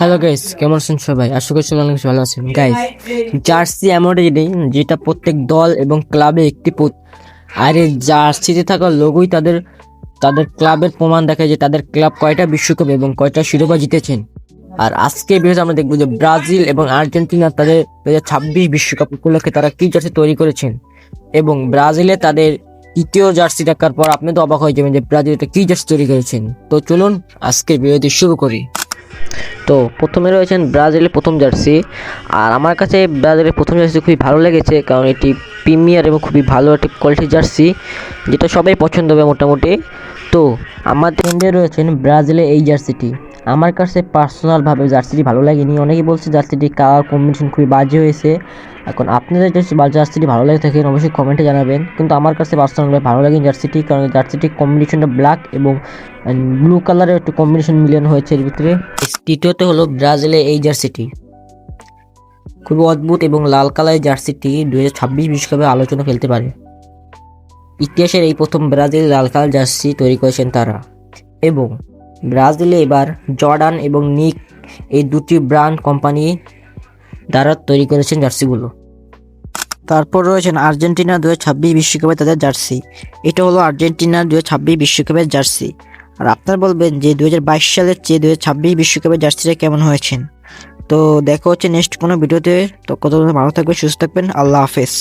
Hello guys কেমন আছেন সবাই? আশা করছি অনেক ভালো আছেন। গাইস জার্সি এমন যেটা প্রত্যেক দল এবং ক্লাবে একটি আর এই জার্সিতে থাকা লোগোই তাদের তাদের ক্লাবের প্রমাণ দেখায় যে তাদের ক্লাব কয়টা বিশ্বকাপ এবং কয়টা শিরোপা জিতেছেন। আর আজকে ভিডিওতে আমরা দেখব যে ব্রাজিল এবং আর্জেন্টিনা তাদের দু হাজার ছাব্বিশ বিশ্বকাপ উপলক্ষে তারা কি জার্সি তৈরি করেছেন এবং ব্রাজিলে তাদের তৃতীয় জার্সি দেখার পর আপনি তো অবাক হয়ে যাবেন যে ব্রাজিল এটা কি জার্সি তৈরি করেছেন। তো চলুন আজকের ভিডিওটি শুরু করি। তো প্রথমে রয়েছেন ব্রাজিলের প্রথম জার্সি। আর আমার কাছে ব্রাজিলের প্রথম জার্সি খুবই ভালো লেগেছে, কারণ এটি প্রিমিয়ার এবং খুবই ভালো একটি কোয়ালিটির জার্সি, যেটা সবাই পছন্দ হবে মোটামুটি। তো আমার ট্রেন্ডে রয়েছেন ব্রাজিলের এই জার্সিটি। আমার কাছে পার্সোনালভাবে জার্সিটি ভালো লাগেনি। অনেকেই বলছে জার্সিটি কালার কম্বিনেশন খুবই বাজে হয়েছে। এখন আপনাদের জার্সিটি ভালো লাগে থাকেন, অবশ্যই কমেন্টে জানাবেন। কিন্তু আমার কাছে পার্সোনালভাবে ভালো লাগে জার্সিটি, কারণ জার্সিটির কম্বিনেশনটা ব্ল্যাক এবং ব্লু কালারের একটু কম্বিনেশন মিলিয়ন হয়েছে এর ভিতরে। তৃতীয়ত হলো ব্রাজিলের এই জার্সিটি। খুবই অদ্ভুত এবং লাল কালারের জার্সিটি দু হাজার ছাব্বিশ বিশ্বকাপে আলোচনা ফেলতে পারে। ইতিহাসের এই প্রথম ব্রাজিল লাল কালার জার্সি তৈরি করেছেন তারা। এবং ব্রাজিলে এবার জর্ডান এবং নিক এই দুটি ব্র্যান্ড কোম্পানি দ্বারা তৈরি করেছেন জার্সিগুলো। তারপর রয়েছেন আর্জেন্টিনা দু ছাব্বিশ বিশ্বকাপে তাদের জার্সি। এটা হলো আর্জেন্টিনার দু ছাব্বিশ বিশ্বকাপের জার্সি। আর আপনারা বলবেন যে দু হাজার বাইশ সালের চেয়ে দু হাজার ছাব্বিশ বিশ্বকাপের জার্সিটা কেমন হয়েছেন তো দেখা হচ্ছে নেক্সট কোনো ভিডিওতে। তো কত ভালো থাকবে সুস্থ থাকবেন, আল্লাহ হাফেজ।